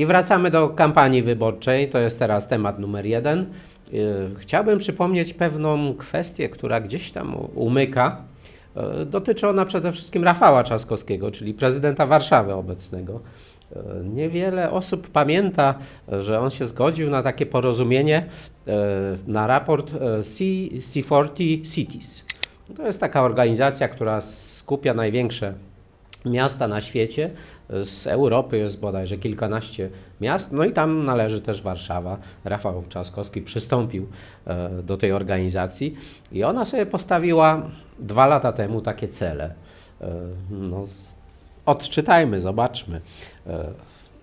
I wracamy do kampanii wyborczej. To jest teraz temat numer jeden. Yy, Chciałbym przypomnieć pewną kwestię, która gdzieś tam umyka. Yy, Dotyczy ona przede wszystkim Rafała Trzaskowskiego, czyli prezydenta Warszawy obecnego. Yy, Niewiele osób pamięta, że on się zgodził na takie porozumienie na raport C, C40 Cities. To jest taka organizacja, która skupia największe miasta na świecie. Z Europy jest bodajże kilkanaście miast, no i tam należy też Warszawa. Rafał Trzaskowski przystąpił e, do tej organizacji i ona sobie postawiła dwa lata temu takie cele. E, No, odczytajmy, zobaczmy.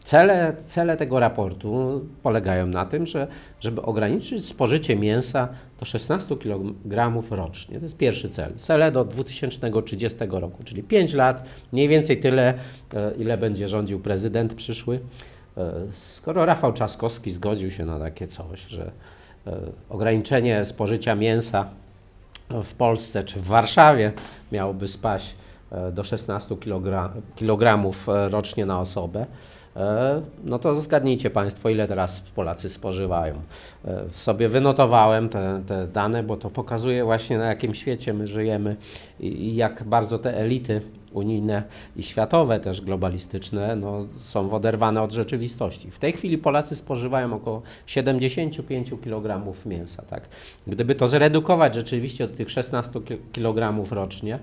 Cele, cele tego raportu polegają na tym, że żeby ograniczyć spożycie mięsa do 16 kg rocznie. To jest pierwszy cel. Cele do 2030 roku, czyli 5 lat, mniej więcej tyle, e, ile będzie rządził prezydent przyszły. E, Skoro Rafał Trzaskowski zgodził się na takie coś, że e, ograniczenie spożycia mięsa w Polsce czy w Warszawie miałoby spaść do 16 kg, e, rocznie na osobę, e, no to zgadnijcie Państwo, ile teraz Polacy spożywają. E, Sobie wynotowałem te, te dane, bo to pokazuje właśnie na jakim świecie my żyjemy i, i jak bardzo te elity unijne i światowe też globalistyczne no, są oderwane od rzeczywistości. W tej chwili Polacy spożywają około 75 kg mięsa. Tak? Gdyby to zredukować rzeczywiście do tych 16 kg rocznie,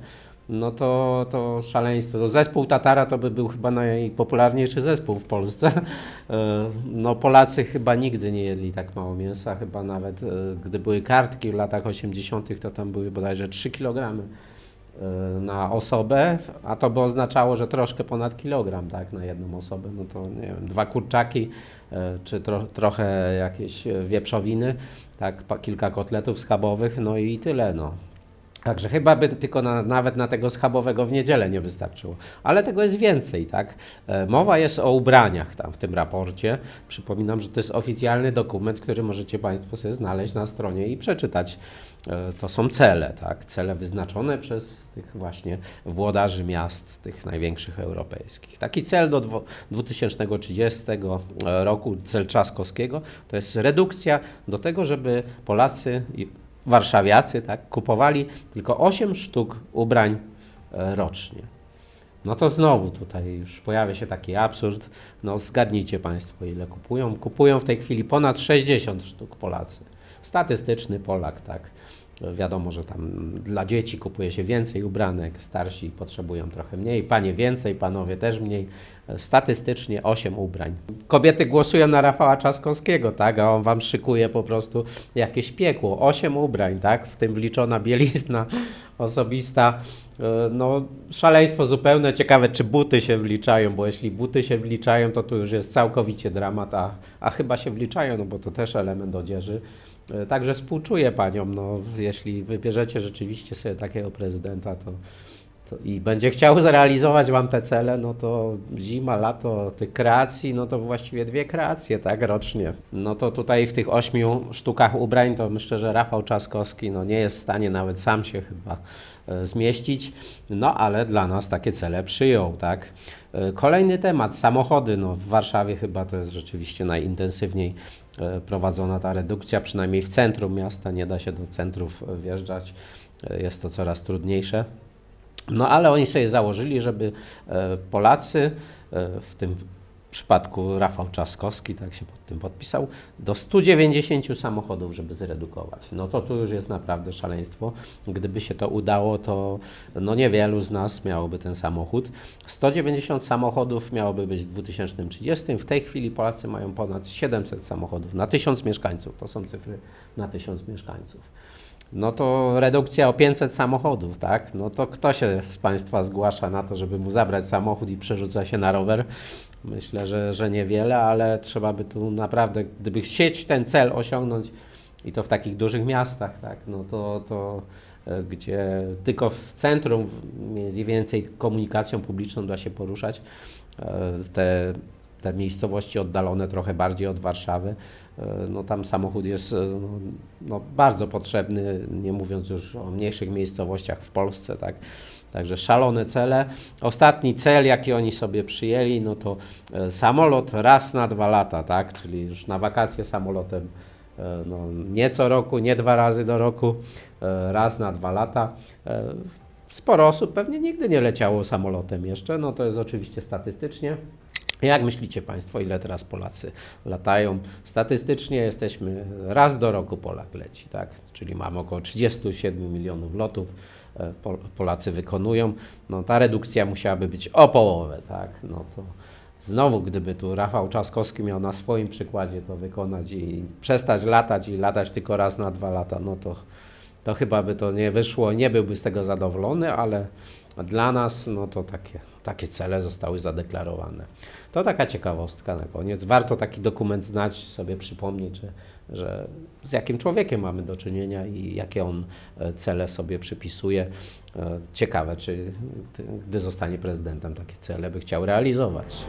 no to, to szaleństwo. To zespół Tatara to by był chyba najpopularniejszy zespół w Polsce. E, No Polacy chyba nigdy nie jedli tak mało mięsa, chyba nawet e, gdy były kartki w latach 80., to tam były bodajże 3 kg e, na osobę, a to by oznaczało, że troszkę ponad kilogram tak, na jedną osobę. No to nie wiem, dwa kurczaki czy tro, trochę jakieś wieprzowiny, tak, kilka kotletów schabowych, no i tyle. No. Także chyba by tylko na, nawet na tego schabowego w niedzielę nie wystarczyło. Ale tego jest więcej, tak? E, Mowa jest o ubraniach tam w tym raporcie. Przypominam, że to jest oficjalny dokument, który możecie Państwo sobie znaleźć na stronie i przeczytać. E, To są cele, tak? Cele wyznaczone przez tych właśnie włodarzy miast, tych największych europejskich. Taki cel do dwo- 2030 roku, cel Trzaskowskiego, to jest redukcja do tego, żeby Polacy warszawiacy tak, kupowali tylko 8 sztuk ubrań e, rocznie. No to znowu tutaj już pojawia się taki absurd. No zgadnijcie Państwo, ile kupują. Kupują w tej chwili ponad 60 sztuk Polacy. Statystyczny Polak, tak. Wiadomo, że tam dla dzieci kupuje się więcej ubranek, starsi potrzebują trochę mniej, panie więcej, panowie też mniej. Statystycznie 8 ubrań. Kobiety głosują na Rafała Trzaskowskiego, tak, a on wam szykuje po prostu jakieś piekło. 8 ubrań, tak, w tym wliczona bielizna osobista. E, No, szaleństwo zupełne. Ciekawe, czy buty się wliczają, bo jeśli buty się wliczają, to tu już jest całkowicie dramat, a, a chyba się wliczają, no bo to też element odzieży. E, Także współczuję paniom, no, jeśli wybierzecie rzeczywiście sobie takiego prezydenta, to, to i będzie chciał zrealizować wam te cele, no to zima, lato tych kreacji, no to właściwie dwie kreacje, tak, rocznie. No to tutaj w tych ośmiu sztukach ubrań, to myślę, że Rafał Trzaskowski no, nie jest w stanie nawet sam się chyba e, zmieścić, no ale dla nas takie cele przyjął, tak. E, Kolejny temat, samochody, no w Warszawie chyba to jest rzeczywiście najintensywniej prowadzona ta redukcja, przynajmniej w centrum miasta, nie da się do centrów e, wjeżdżać, E, jest to coraz trudniejsze. No ale oni sobie założyli, żeby e, Polacy, e, w tym przypadku Rafał Trzaskowski, tak się pod tym podpisał, do 190 samochodów, żeby zredukować. No to tu już jest naprawdę szaleństwo. Gdyby się to udało, to no niewielu z nas miałoby ten samochód. 190 samochodów miałoby być w 2030. W tej chwili Polacy mają ponad 700 samochodów na 1000 mieszkańców. To są cyfry na 1000 mieszkańców. No to redukcja o 500 samochodów, tak? No to kto się z Państwa zgłasza na to, żeby mu zabrać samochód i przerzuca się na rower? Myślę, że, że niewiele, ale trzeba by tu naprawdę, gdyby chcieć ten cel osiągnąć i to w takich dużych miastach, tak? No to, to e, gdzie tylko w centrum mniej więcej komunikacją publiczną da się poruszać, e, te te miejscowości oddalone trochę bardziej od Warszawy, e, no tam samochód jest no, no, bardzo potrzebny, nie mówiąc już o mniejszych miejscowościach w Polsce, tak. Także szalone cele. Ostatni cel, jaki oni sobie przyjęli, no to e, samolot raz na dwa lata, tak? Czyli już na wakacje samolotem e, no, nie co roku, nie dwa razy do roku, e, raz na dwa lata. Sporo osób pewnie nigdy nie leciało samolotem jeszcze, no to jest oczywiście statystycznie. Jak myślicie Państwo, ile teraz Polacy latają? Statystycznie jesteśmy raz do roku Polak leci, tak? Czyli mamy około 37 milionów lotów. e, Pol- Polacy wykonują. No ta redukcja musiałaby być o połowę, tak? No to znowu, gdyby tu Rafał Trzaskowski miał na swoim przykładzie to wykonać i przestać latać i latać tylko raz na dwa lata, no to to chyba by to nie wyszło, nie byłby z tego zadowolony, ale dla nas no to takie, takie cele zostały zadeklarowane. To taka ciekawostka na koniec. Warto taki dokument znać, sobie przypomnieć, że, że z jakim człowiekiem mamy do czynienia i jakie on e, cele sobie przypisuje. E, Ciekawe, czy gdy zostanie prezydentem, takie cele by chciał realizować.